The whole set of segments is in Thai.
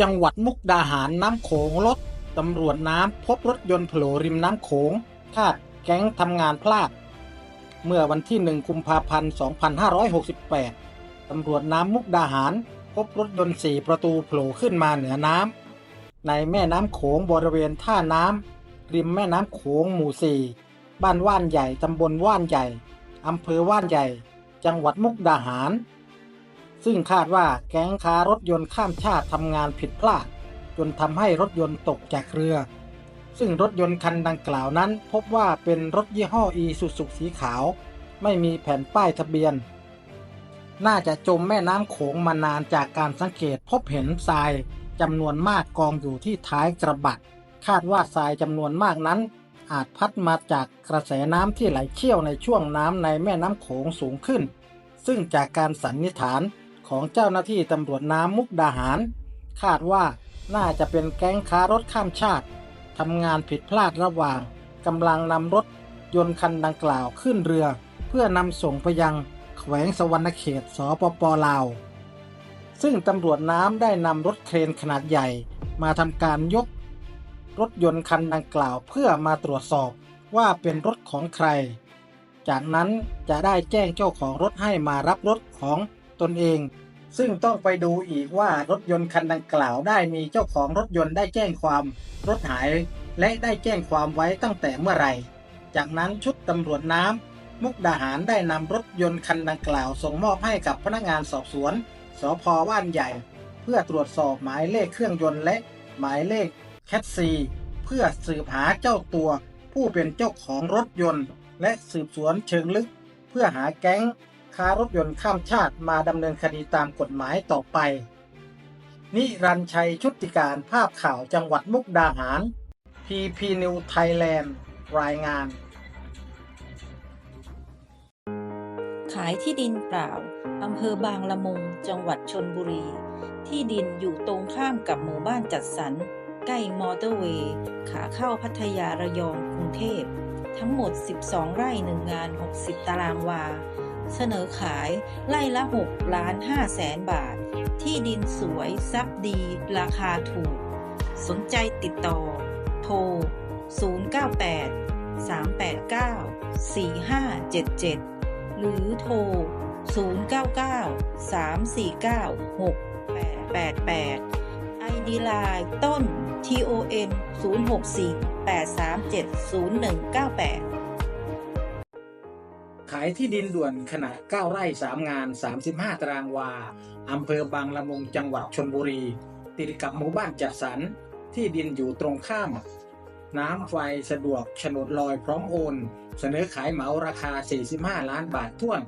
จังหวัดมุกดาหารน้ำโขงลดตำรวจน้ำพบรถยนต์โผล่ริมน้ำโขงคาดแก๊งทำงานพลาด เมื่อวันที่1กุมภาพันธ์ 2568 ตำรวจน้ำมุกดาหาร พบรถยนต์4ประตูโผล่ขึ้นมาเหนือน้ำในแม่น้ำโขงบริเวณท่าน้ำริมแม่น้ำโขงหมู่4บ้านว่านใหญ่ตำบลว่านใหญ่อำเภอว่านใหญ่ จังหวัดมุกดาหาร ซึ่งคาดว่าแก๊งค้ารถยนต์ข้ามชาติทำงานผิดพลาด จนทำให้รถยนต์ตกจากเรือ ซึ่งรถยนต์คันดังกล่าวนั้น พบว่าเป็นรถยี่ห้ออีซูซุสีขาว ไม่มีแผ่นป้ายทะเบียน น่าจะจมแม่น้ำโขงมานานจากการสังเกตพบเห็นทรายจำนวนมากกองอยู่ที่ท้ายกระบะคาดว่าทรายจำนวนมากนั้น อาจพัดมาจากกระแสน้ำที่ไหลเชี่ยวในช่วงน้ำในแม่น้ำโขงสูงขึ้น ซึ่งจากการสันนิษฐาน ของเจ้าหน้าที่ตำรวจน้ำมุกดาหาร คาดว่าน่าจะเป็นแก๊งค้ารถข้ามชาติทำงานผิดพลาดระหว่างกำลังนำรถยนต์คันดังกล่าวขึ้นเรือ เพื่อนำส่งไปยังแขวงสวรรณเขตสปปลาว ซึ่งตำรวจน้ำได้นำรถเครนขนาดใหญ่ มาทำการยก รถยนต์คันดังกล่าวเพื่อมาตรวจสอบว่าเป็นรถของใคร จากนั้นจะได้แจ้งเจ้าของรถให้มารับรถของตนเอง ซึ่งต้องไปดูอีกว่ารถยนต์คันดังกล่าวได้มีเจ้าของรถยนต์ได้แจ้งความรถหาย และได้แจ้งความไว้ตั้งแต่เมื่อไหร่ จากนั้นชุดตำรวจน้ำมุกดาหารได้นำรถยนต์คันดังกล่าว ส่งมอบให้กับพนักงานสอบสวนสพว่านใหญ่ เพื่อตรวจสอบหมายเลขเครื่องยนต์และหมายเลขแคทซีเพื่อสืบหาเจ้าตัว ผู้เป็นเจ้าของรถยนต์ และสืบสวนเชิงลึก เพื่อหาแก๊ง ค้ารถยนต์ข้ามชาติมาดำเนินคดีตามกฎหมายต่อไป นิรันชัยชุติการภาพข่าวจังหวัดมุกดาหาร PP New Thailand รายงาน ขายที่ดินเปล่าอำเภอบางละมุง จังหวัดชนบุรี ที่ดินอยู่ตรงข้ามกับหมู่บ้านจัดสรร ใกล้มอเตอร์เวย์ ขาเข้าพัทยาระยองกรุงเทพ ทั้งหมด 12 ไร่หนึ่งงาน 60 ตารางวา เสนอขายไร่ละ6ล้าน5แสนบาท ที่ดินสวยซับดี ราคาถูก สนใจติดต่อ โทร 098 389 4577 หรือโทร 099 349 6888 ID Line ต้น TON 064 837 0198 ขายที่ดินด่วนขนาด 9 ไร่ 3 งาน 35 ตารางวา อำเภอบางละมุงจังหวัดชนบุรี ติดกับหมู่บ้านจัดสรร ที่ดินอยู่ตรงข้าม น้ำไฟสะดวกฉนดลอยพร้อมโอน เสนอขายเหมาราคา 45 ล้านบาทท้วน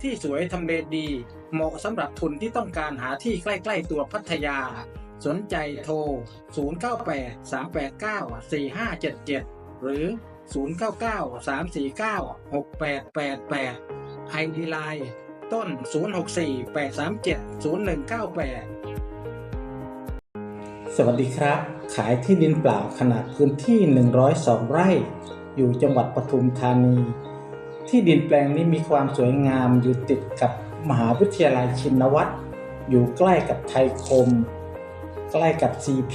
ที่สวยทำเลดี เหมาะสำหรับทุนที่ต้องการหาที่ใกล้ ๆ ตัวพัทยา สนใจโทร 098 389 4577 หรือ 099 349 6888 ID Line ต้น 064 837 0198 สวัสดีครับ ขายที่ดินเปล่าขนาดพื้นที่ 102 ไร่ อยู่จังหวัดปทุมธานี ที่ดินแปลงนี้มีความสวยงามอยู่ติดกับมหาวิทยาลัยชินวัตรอยู่ใกล้กับไทยคม ใกล้กับ CP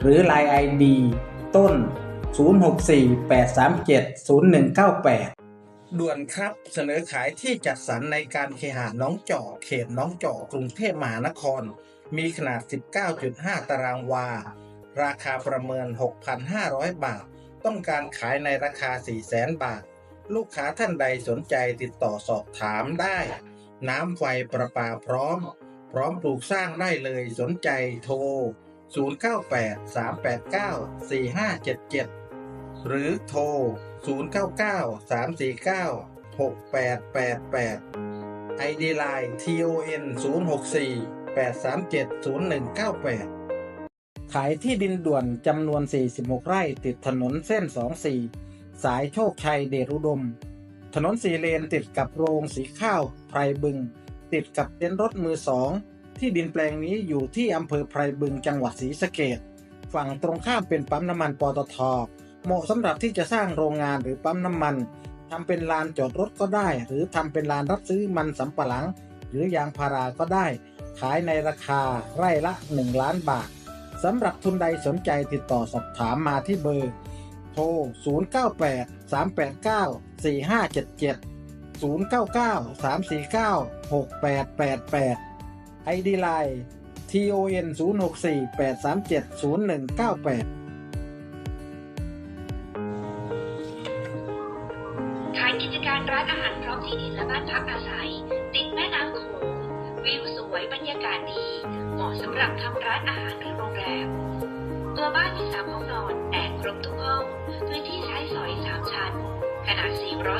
หรือ Line ID ต้น 064 837 0198 ด่วนครับเสนอขายที่จัดสรรในการเคหะน้องจอกเขตน้องจอกกรุงเทพมหานคร มีขนาด 19.5 ตารางวา ราคาประเมิน 6,500 บาท ต้องการขายในราคา 400,000 บาท ลูกค้าท่านใดสนใจติดต่อสอบถามได้ น้ำไฟประปาพร้อม พร้อมปลูกสร้างได้เลยสนใจโทร 098 389 4577 หรือโทร 099 349 6888 ID Line TON 064 837 0198ขายที่ดินด่วนจำนวน 46 ไร่ติดถนนเส้น 24 สายโชคชัยเดชอุดม ถนนสี่เลนติดกับโรงสีข้าวไพรบึง ติดกับเต็นท์รถมือสอง ที่ดินแปลงนี้อยู่ที่อำเภอไพรบึงจังหวัดศรีสะเกดฝั่งตรงข้ามเป็นปั๊มน้ำมันปตท เหมาะสำหรับที่จะสร้างโรงงานหรือปั๊มน้ำมันทำเป็นลานจอดรถก็ได้ หรือทำเป็นลานรับซื้อมันสำปะหลัง หรือยางพาราก็ได้ ขายในราคาไร่ละ 1 ล้านบาทสำหรับทุนใดสนใจติดต่อสอบถามมาที่เบอร์ โทร 098 389 4577 099 349 6888 ID Line TON 064 837 0198 ขายกิจการร้านอาหารพร้อมที่ดินและบ้านพักอาศัย ติดแม่น้ำโขงวิวสวยบรรยากาศดี เหมาะสำหรับทำร้านอาหารหรือโรงแรม ตัวบ้านมีสามห้องนอนแอร์ครบทุกห้อง พื้นที่ใช้สอยสามชั้น ขนาด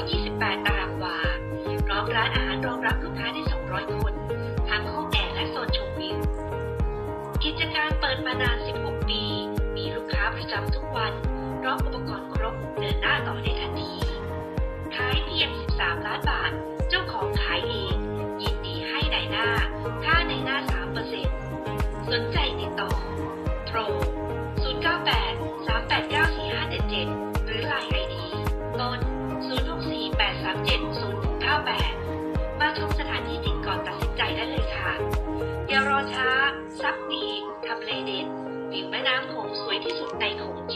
428 ตารางวา พร้อมร้านอาหารรองรับลูกค้าได้ 200 คน ประจำทุกวันพร้อมอุปกรณ์ครบเดินหน้าต่อได้ทันทีขายเพียง 13 ล้านบาท เจ้าของขายเอง ยินดีให้ในหน้า ค่าในหน้า 3%สนใจติดต่อ โทร 098 389 4577 หรือ Line ID ต้น 064 837 0198 มาชมสถานที่จริงก่อนตัดสินใจได้เลยค่ะ อย่ารอช้า ซักดีทำเลเด็ด แม่น้ำโขงสวยที่สุดในโขงจีย